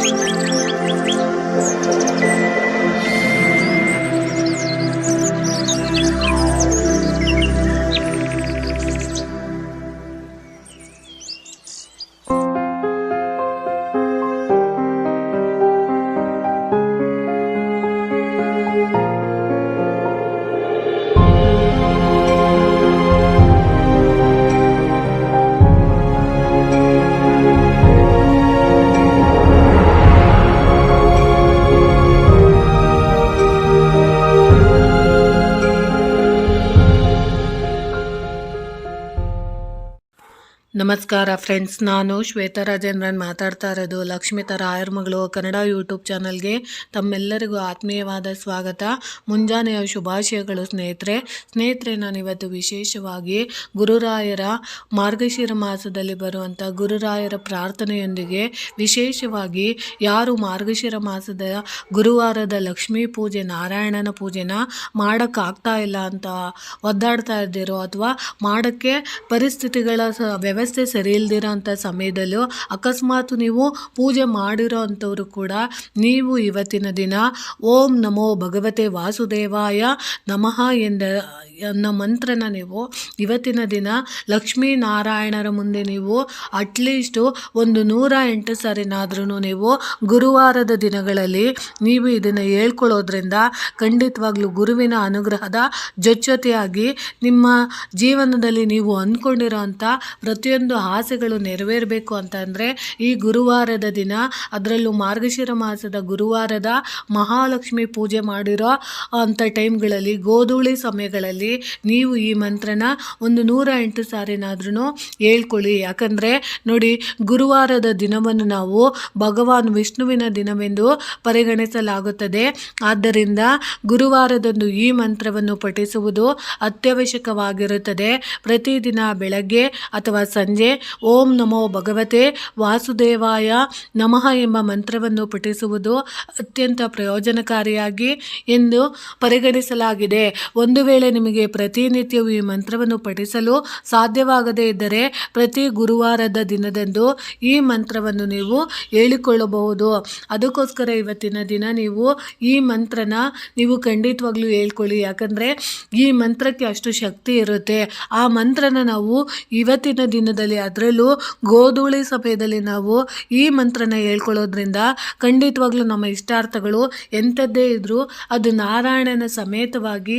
Música ನಮಸ್ಕಾರ ಫ್ರೆಂಡ್ಸ್, ನಾನು ಶ್ವೇತಾ ರಾಜೇಂದ್ರನ್ ಮಾತಾಡ್ತಾ ಇರೋದು. ಲಕ್ಷ್ಮಿತ ರಾಯರ್ ಮಗಳು ಕನ್ನಡ ಯೂಟ್ಯೂಬ್ ಚಾನಲ್ಗೆ ತಮ್ಮೆಲ್ಲರಿಗೂ ಆತ್ಮೀಯವಾದ ಸ್ವಾಗತ. ಮುಂಜಾನೆಯ ಶುಭಾಶಯಗಳು ಸ್ನೇಹಿತರೆ. ಸ್ನೇಹಿತರೆ ನಾನು ಇವತ್ತು ವಿಶೇಷವಾಗಿ ಗುರುರಾಯರ ಮಾರ್ಗಶಿರ ಮಾಸದಲ್ಲಿ ಬರುವಂಥ ಗುರುರಾಯರ ಪ್ರಾರ್ಥನೆಯೊಂದಿಗೆ ವಿಶೇಷವಾಗಿ ಯಾರು ಮಾರ್ಗಶಿರ ಮಾಸದ ಗುರುವಾರದ ಲಕ್ಷ್ಮೀ ಪೂಜೆ, ನಾರಾಯಣನ ಪೂಜೆನ ಮಾಡೋಕ್ಕಾಗ್ತಾ ಇಲ್ಲ ಅಂತ ಒದ್ದಾಡ್ತಾ ಇದ್ದೀರೋ ಅಥವಾ ಮಾಡೋಕ್ಕೆ ಪರಿಸ್ಥಿತಿಗಳ ಸ ವ್ಯವಸ್ಥೆ ಸರಿ ಇಲ್ದಿರೋ ಅಂಥ ಸಮಯದಲ್ಲೂ ಅಕಸ್ಮಾತ್ ನೀವು ಪೂಜೆ ಮಾಡಿರೋ ಅಂಥವ್ರು ಕೂಡ ನೀವು ಇವತ್ತಿನ ದಿನ ಓಂ ನಮೋ ಭಗವತೆ ವಾಸುದೇವಾಯ ನಮಃ ಎಂದ ಅನ್ನೋ ಮಂತ್ರನ ನೀವು ಇವತ್ತಿನ ದಿನ ಲಕ್ಷ್ಮೀನಾರಾಯಣರ ಮುಂದೆ ನೀವು ಅಟ್ಲೀಸ್ಟು ಒಂದು ನೂರ ಎಂಟು ಸಾರಿನಾದ್ರೂ ನೀವು ಗುರುವಾರದ ದಿನಗಳಲ್ಲಿ ನೀವು ಇದನ್ನು ಹೇಳ್ಕೊಳ್ಳೋದ್ರಿಂದ ಖಂಡಿತವಾಗ್ಲೂ ಗುರುವಿನ ಅನುಗ್ರಹದ ಜೊತೆಯಾಗಿ ನಿಮ್ಮ ಜೀವನದಲ್ಲಿ ನೀವು ಅಂದ್ಕೊಂಡಿರೋ ಅಂಥ ಪ್ರತಿಯೊಂದು ಆಸೆಗಳು ನೆರವೇರಬೇಕು ಅಂತಂದರೆ ಈ ಗುರುವಾರದ ದಿನ, ಅದರಲ್ಲೂ ಮಾರ್ಗಶಿರ ಮಾಸದ ಗುರುವಾರದ ಮಹಾಲಕ್ಷ್ಮಿ ಪೂಜೆ ಮಾಡಿರೋ ಅಂಥ ಟೈಮ್ಗಳಲ್ಲಿ, ಗೋಧೂಳಿ ಸಮಯಗಳಲ್ಲಿ ನೀವು ಈ ಮಂತ್ರನ ಒಂದು ನೂರ ಎಂಟು ಸಾರಿನಾದ್ರೂ ಹೇಳ್ಕೊಳ್ಳಿ. ಯಾಕಂದರೆ ನೋಡಿ, ಗುರುವಾರದ ದಿನವನ್ನು ನಾವು ಭಗವಾನ್ ವಿಷ್ಣುವಿನ ದಿನವೆಂದು ಪರಿಗಣಿಸಲಾಗುತ್ತದೆ. ಆದ್ದರಿಂದ ಗುರುವಾರದಂದು ಈ ಮಂತ್ರವನ್ನು ಪಠಿಸುವುದು ಅತ್ಯವಶ್ಯಕವಾಗಿರುತ್ತದೆ. ಪ್ರತಿದಿನ ಬೆಳಗ್ಗೆ ಅಥವಾ ಸಂಜೆ ಓಂ ನಮೋ ಭಗವತೆ ವಾಸುದೇವಾಯ ನಮಃ ಎಂಬ ಮಂತ್ರವನ್ನು ಪಠಿಸುವುದು ಅತ್ಯಂತ ಪ್ರಯೋಜನಕಾರಿಯಾಗಿ ಎಂದು ಪರಿಗಣಿಸಲಾಗಿದೆ. ಒಂದು ವೇಳೆ ನಿಮಗೆ ಪ್ರತಿನಿತ್ಯವೂ ಈ ಮಂತ್ರವನ್ನು ಪಠಿಸಲು ಸಾಧ್ಯವಾಗದೇ ಇದ್ದರೆ ಪ್ರತಿ ಗುರುವಾರದ ದಿನದಂದು ಈ ಮಂತ್ರವನ್ನು ನೀವು ಹೇಳಿಕೊಳ್ಳಬಹುದು. ಅದಕ್ಕೋಸ್ಕರ ಇವತ್ತಿನ ದಿನ ನೀವು ಈ ಮಂತ್ರನ ನೀವು ಖಂಡಿತವಾಗ್ಲೂ ಹೇಳ್ಕೊಳ್ಳಿ. ಯಾಕಂದರೆ ಈ ಮಂತ್ರಕ್ಕೆ ಅಷ್ಟು ಶಕ್ತಿ ಇರುತ್ತೆ. ಆ ಮಂತ್ರನ ನಾವು ಇವತ್ತಿನ ದಿನದಲ್ಲಿ ಅದರಲ್ಲೂ ಗೋಧೂಳಿ ಸಮಯದಲ್ಲಿ ನಾವು ಈ ಮಂತ್ರನ ಹೇಳ್ಕೊಳ್ಳೋದ್ರಿಂದ ಖಂಡಿತವಾಗ್ಲೂ ನಮ್ಮ ಇಷ್ಟಾರ್ಥಗಳು ಎಂಥದ್ದೇ ಇದ್ದರೂ ಅದು ನಾರಾಯಣನ ಸಮೇತವಾಗಿ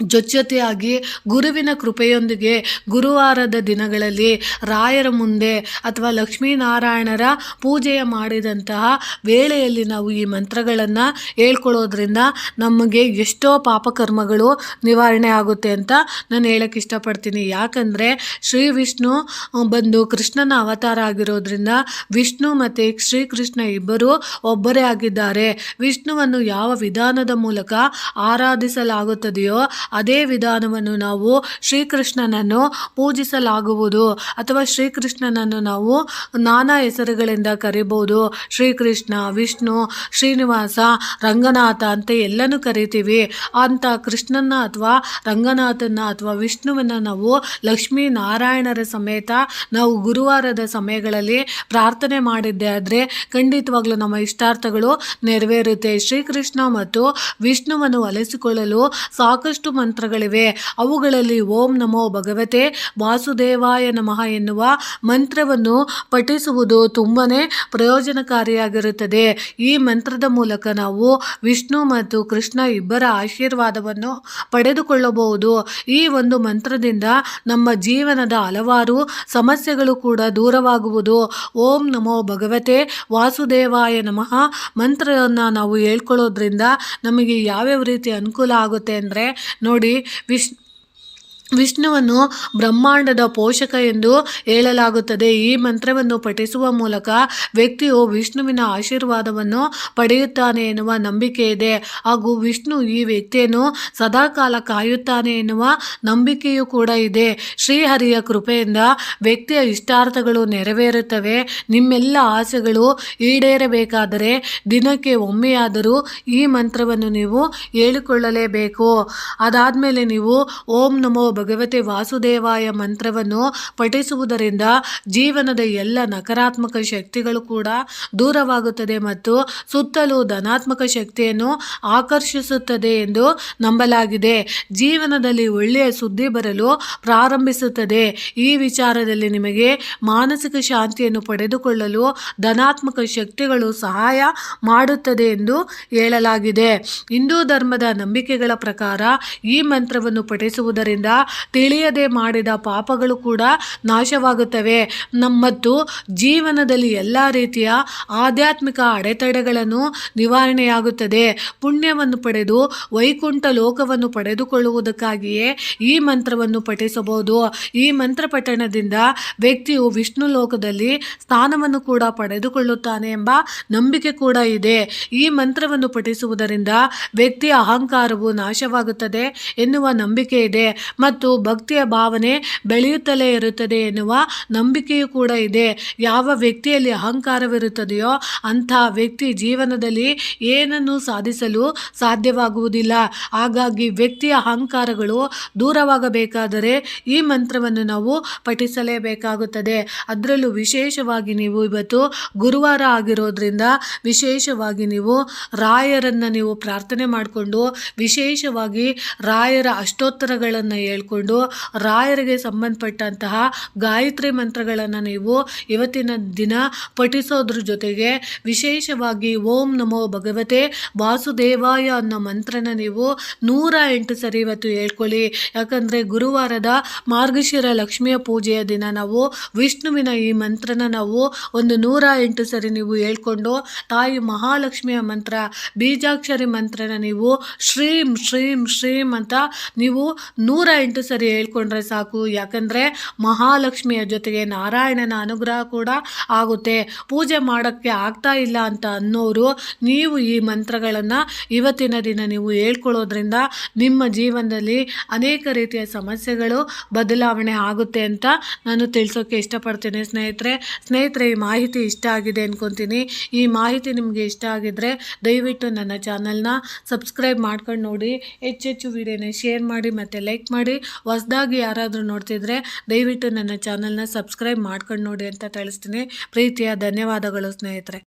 ಜೊತೆಯಾಗಿ ಗುರುವಿನ ಕೃಪೆಯೊಂದಿಗೆ ಗುರುವಾರದ ದಿನಗಳಲ್ಲಿ ರಾಯರ ಮುಂದೆ ಅಥವಾ ಲಕ್ಷ್ಮೀನಾರಾಯಣರ ಪೂಜೆಯ ಮಾಡಿದಂತಹ ವೇಳೆಯಲ್ಲಿ ನಾವು ಈ ಮಂತ್ರಗಳನ್ನು ಹೇಳ್ಕೊಳ್ಳೋದ್ರಿಂದ ನಮಗೆ ಎಷ್ಟೋ ಪಾಪಕರ್ಮಗಳು ನಿವಾರಣೆ ಆಗುತ್ತೆ ಅಂತ ನಾನು ಹೇಳಕ್ಕೆ ಇಷ್ಟಪಡ್ತೀನಿ. ಯಾಕಂದರೆ ಶ್ರೀ ವಿಷ್ಣು ಬಂದು ಕೃಷ್ಣನ ಅವತಾರ ಆಗಿರೋದ್ರಿಂದ ವಿಷ್ಣು ಮತ್ತು ಶ್ರೀಕೃಷ್ಣ ಇಬ್ಬರು ಒಬ್ಬರೇ ಆಗಿದ್ದಾರೆ. ವಿಷ್ಣುವನ್ನು ಯಾವ ವಿಧಾನದ ಮೂಲಕ ಆರಾಧಿಸಲಾಗುತ್ತದೆಯೋ ಅದೇ ವಿಧಾನವನ್ನು ನಾವು ಶ್ರೀಕೃಷ್ಣನನ್ನು ಪೂಜಿಸಲಾಗುವುದು ಅಥವಾ ಶ್ರೀಕೃಷ್ಣನನ್ನು ನಾವು ನಾನಾ ಹೆಸರುಗಳಿಂದ ಕರಿಬೋದು. ಶ್ರೀಕೃಷ್ಣ, ವಿಷ್ಣು, ಶ್ರೀನಿವಾಸ, ರಂಗನಾಥ ಅಂತ ಎಲ್ಲನೂ ಕರಿತೀವಿ. ಅಂತ ಕೃಷ್ಣನ ಅಥವಾ ರಂಗನಾಥನ ಅಥವಾ ವಿಷ್ಣುವನ್ನು ನಾವು ಲಕ್ಷ್ಮೀ ನಾರಾಯಣರ ಸಮೇತ ನಾವು ಗುರುವಾರದ ಸಮಯಗಳಲ್ಲಿ ಪ್ರಾರ್ಥನೆ ಮಾಡಿದ್ದೆ ಆದರೆ ಖಂಡಿತವಾಗ್ಲೂ ನಮ್ಮ ಇಷ್ಟಾರ್ಥಗಳು ನೆರವೇರುತ್ತೆ. ಶ್ರೀಕೃಷ್ಣ ಮತ್ತು ವಿಷ್ಣುವನ್ನು ಒಲಿಸಿಕೊಳ್ಳಲು ಸಾಕಷ್ಟು ಮಂತ್ರಗಳಿವೆ. ಅವುಗಳಲ್ಲಿ ಓಂ ನಮೋ ಭಗವತೆ, ವಾಸುದೇವಾಯ ನಮಃ ಎನ್ನುವ ಮಂತ್ರವನ್ನು ಪಠಿಸುವುದು ತುಂಬನೇ ಪ್ರಯೋಜನಕಾರಿಯಾಗಿರುತ್ತದೆ. ಈ ಮಂತ್ರದ ಮೂಲಕ ನಾವು ವಿಷ್ಣು ಮತ್ತು ಕೃಷ್ಣ ಇಬ್ಬರ ಆಶೀರ್ವಾದವನ್ನು ಪಡೆದುಕೊಳ್ಳಬಹುದು. ಈ ಒಂದು ಮಂತ್ರದಿಂದ ನಮ್ಮ ಜೀವನದ ಹಲವಾರು ಸಮಸ್ಯೆಗಳು ಕೂಡ ದೂರವಾಗುವುದು. ಓಂ ನಮೋ ಭಗವತೆ, ವಾಸುದೇವಾಯ ನಮಃ ಮಂತ್ರವನ್ನು ನಾವು ಹೇಳ್ಕೊಳ್ಳೋದ್ರಿಂದ ನಮಗೆ ಯಾವ್ಯಾವ ರೀತಿ ಅನುಕೂಲ ಆಗುತ್ತೆ ಅಂದರೆ ನೋಡಿ ವಿಶ್ ವಿಷ್ಣುವನ್ನು ಬ್ರಹ್ಮಾಂಡದ ಪೋಷಕ ಎಂದು ಹೇಳಲಾಗುತ್ತದೆ. ಈ ಮಂತ್ರವನ್ನು ಪಠಿಸುವ ಮೂಲಕ ವ್ಯಕ್ತಿಯು ವಿಷ್ಣುವಿನ ಆಶೀರ್ವಾದವನ್ನು ಪಡೆಯುತ್ತಾನೆ ಎನ್ನುವ ನಂಬಿಕೆ ಇದೆ. ಹಾಗೂ ವಿಷ್ಣು ಈ ವ್ಯಕ್ತಿಯನ್ನು ಸದಾಕಾಲ ಕಾಯುತ್ತಾನೆ ಎನ್ನುವ ನಂಬಿಕೆಯೂ ಕೂಡ ಇದೆ. ಶ್ರೀಹರಿಯ ಕೃಪೆಯಿಂದ ವ್ಯಕ್ತಿಯ ಇಷ್ಟಾರ್ಥಗಳು ನೆರವೇರುತ್ತವೆ. ನಿಮ್ಮೆಲ್ಲ ಆಸೆಗಳು ಈಡೇರಬೇಕಾದರೆ ದಿನಕ್ಕೆ ಒಮ್ಮೆಯಾದರೂ ಈ ಮಂತ್ರವನ್ನು ನೀವು ಹೇಳಿಕೊಳ್ಳಲೇಬೇಕು. ಅದಾದಮೇಲೆ ನೀವು ಓಂ ನಮೋ ಭಗವತೆ ವಾಸುದೇವಾಯ ಮಂತ್ರವನ್ನು ಪಠಿಸುವುದರಿಂದ ಜೀವನದ ಎಲ್ಲ ನಕಾರಾತ್ಮಕ ಶಕ್ತಿಗಳು ಕೂಡ ದೂರವಾಗುತ್ತದೆ ಮತ್ತು ಸುತ್ತಲೂ ಧನಾತ್ಮಕ ಶಕ್ತಿಯನ್ನು ಆಕರ್ಷಿಸುತ್ತದೆ ಎಂದು ನಂಬಲಾಗಿದೆ. ಜೀವನದಲ್ಲಿ ಒಳ್ಳೆಯ ಸುದ್ದಿ ಬರಲು ಪ್ರಾರಂಭಿಸುತ್ತದೆ. ಈ ವಿಚಾರದಲ್ಲಿ ನಿಮಗೆ ಮಾನಸಿಕ ಶಾಂತಿಯನ್ನು ಪಡೆದುಕೊಳ್ಳಲು ಧನಾತ್ಮಕ ಶಕ್ತಿಗಳು ಸಹಾಯ ಮಾಡುತ್ತದೆ ಎಂದು ಹೇಳಲಾಗಿದೆ. ಹಿಂದೂ ಧರ್ಮದ ನಂಬಿಕೆಗಳ ಪ್ರಕಾರ ಈ ಮಂತ್ರವನ್ನು ಪಠಿಸುವುದರಿಂದ ತಿಳಿಯದೆ ಮಾಡಿದ ಪಾಪಗಳು ಕೂಡ ನಾಶವಾಗುತ್ತವೆ. ನಮ್ಮತ್ತು ಜೀವನದಲ್ಲಿ ಎಲ್ಲ ರೀತಿಯ ಆಧ್ಯಾತ್ಮಿಕ ಅಡೆತಡೆಗಳನ್ನು ನಿವಾರಣೆಯಾಗುತ್ತದೆ. ಪುಣ್ಯವನ್ನು ಪಡೆದು ವೈಕುಂಠ ಲೋಕವನ್ನು ಪಡೆದುಕೊಳ್ಳುವುದಕ್ಕಾಗಿಯೇ ಈ ಮಂತ್ರವನ್ನು ಪಠಿಸಬಹುದು. ಈ ಮಂತ್ರ ಪಠಣದಿಂದ ವ್ಯಕ್ತಿಯು ವಿಷ್ಣು ಲೋಕದಲ್ಲಿ ಸ್ಥಾನವನ್ನು ಕೂಡ ಪಡೆದುಕೊಳ್ಳುತ್ತಾನೆ ಎಂಬ ನಂಬಿಕೆ ಕೂಡ ಇದೆ. ಈ ಮಂತ್ರವನ್ನು ಪಠಿಸುವುದರಿಂದ ವ್ಯಕ್ತಿಯ ಅಹಂಕಾರವು ನಾಶವಾಗುತ್ತದೆ ಎನ್ನುವ ನಂಬಿಕೆ ಇದೆ. ಮತ್ತು ಭಕ್ತಿಯ ಭಾವನೆ ಬೆಳೆಯುತ್ತಲೇ ಇರುತ್ತದೆ ಎನ್ನುವ ನಂಬಿಕೆಯೂ ಕೂಡ ಇದೆ. ಯಾವ ವ್ಯಕ್ತಿಯಲ್ಲಿ ಅಹಂಕಾರವಿರುತ್ತದೆಯೋ ಅಂಥ ವ್ಯಕ್ತಿ ಜೀವನದಲ್ಲಿ ಏನನ್ನು ಸಾಧಿಸಲು ಸಾಧ್ಯವಾಗುವುದಿಲ್ಲ. ಹಾಗಾಗಿ ವ್ಯಕ್ತಿಯ ಅಹಂಕಾರಗಳು ದೂರವಾಗಬೇಕಾದರೆ ಈ ಮಂತ್ರವನ್ನು ನಾವು ಪಠಿಸಲೇಬೇಕಾಗುತ್ತದೆ. ಅದರಲ್ಲೂ ವಿಶೇಷವಾಗಿ ನೀವು ಇವತ್ತು ಗುರುವಾರ ಆಗಿರೋದ್ರಿಂದ ವಿಶೇಷವಾಗಿ ನೀವು ರಾಯರನ್ನು ನೀವು ಪ್ರಾರ್ಥನೆ ಮಾಡಿಕೊಂಡು ವಿಶೇಷವಾಗಿ ರಾಯರ ಅಷ್ಟೋತ್ತರಗಳನ್ನು ಹೇಳ್ಕೊಂಡು ರಾಯರಿಗೆ ಸಂಬಂಧಪಟ್ಟಂತಹ ಗಾಯತ್ರಿ ಮಂತ್ರಗಳನ್ನು ನೀವು ಇವತ್ತಿನ ದಿನ ಪಠಿಸೋದ್ರ ಜೊತೆಗೆ ವಿಶೇಷವಾಗಿ ಓಂ ನಮೋ ಭಗವತೆ ವಾಸುದೇವಾಯ ಅನ್ನೋ ಮಂತ್ರನ ನೀವು ನೂರ ಎಂಟು ಸರಿ ಇವತ್ತು ಹೇಳ್ಕೊಳ್ಳಿ. ಯಾಕಂದರೆ ಗುರುವಾರದ ಮಾರ್ಗಶಿರ ಲಕ್ಷ್ಮಿಯ ಪೂಜೆಯ ದಿನ ನಾವು ವಿಷ್ಣುವಿನ ಈ ಮಂತ್ರನ ನಾವು ಒಂದು ನೂರ ಎಂಟು ಸರಿ ನೀವು ಹೇಳ್ಕೊಂಡು ತಾಯಿ ಮಹಾಲಕ್ಷ್ಮಿಯ ಮಂತ್ರ, ಬೀಜಾಕ್ಷರಿ ಮಂತ್ರನ ನೀವು ಶ್ರೀಂ ಶ್ರೀಂ ಶ್ರೀಂ ಅಂತ ನೀವು ನೂರ ಎಂಟು ಸರಿ ಹೇಳ್ಕೊಂಡ್ರೆ ಸಾಕು. ಯಾಕಂದರೆ ಮಹಾಲಕ್ಷ್ಮಿಯ ಜೊತೆಗೆ ನಾರಾಯಣನ ಅನುಗ್ರಹ ಕೂಡ ಆಗುತ್ತೆ. ಪೂಜೆ ಮಾಡೋಕ್ಕೆ ಆಗ್ತಾ ಇಲ್ಲ ಅಂತ ಅನ್ನೋರು ನೀವು ಈ ಮಂತ್ರಗಳನ್ನು ಇವತ್ತಿನ ದಿನ ನೀವು ಹೇಳ್ಕೊಳ್ಳೋದ್ರಿಂದ ನಿಮ್ಮ ಜೀವನದಲ್ಲಿ ಅನೇಕ ರೀತಿಯ ಸಮಸ್ಯೆಗಳು ಬದಲಾವಣೆ ಆಗುತ್ತೆ ಅಂತ ನಾನು ತಿಳಿಸೋಕ್ಕೆ ಇಷ್ಟಪಡ್ತೀನಿ ಸ್ನೇಹಿತರೆ. ಸ್ನೇಹಿತರೆ, ಈ ಮಾಹಿತಿ ಇಷ್ಟ ಆಗಿದೆ ಅಂದ್ಕೊತೀನಿ ಈ ಮಾಹಿತಿ ನಿಮಗೆ ಇಷ್ಟ ಆಗಿದ್ದರೆ ದಯವಿಟ್ಟು ನನ್ನ ಚಾನಲ್ನ ಸಬ್ಸ್ಕ್ರೈಬ್ ಮಾಡ್ಕೊಂಡು ನೋಡಿ. ಹೆಚ್ಚೆಚ್ಚು ವಿಡಿಯೋನ ಶೇರ್ ಮಾಡಿ ಮತ್ತು ಲೈಕ್ ಮಾಡಿ. ಹೊಸ್ದಾಗಿ ಯಾರಾದರೂ ನೋಡ್ತಿದ್ರೆ ದಯವಿಟ್ಟು ನನ್ನ ಚಾನಲ್ನ ಸಬ್ಸ್ಕ್ರೈಬ್ ಮಾಡ್ಕೊಂಡು ನೋಡಿ ಅಂತ ತಿಳಿಸ್ತೀನಿ. ಪ್ರೀತಿಯ ಧನ್ಯವಾದಗಳು ಸ್ನೇಹಿತರೆ.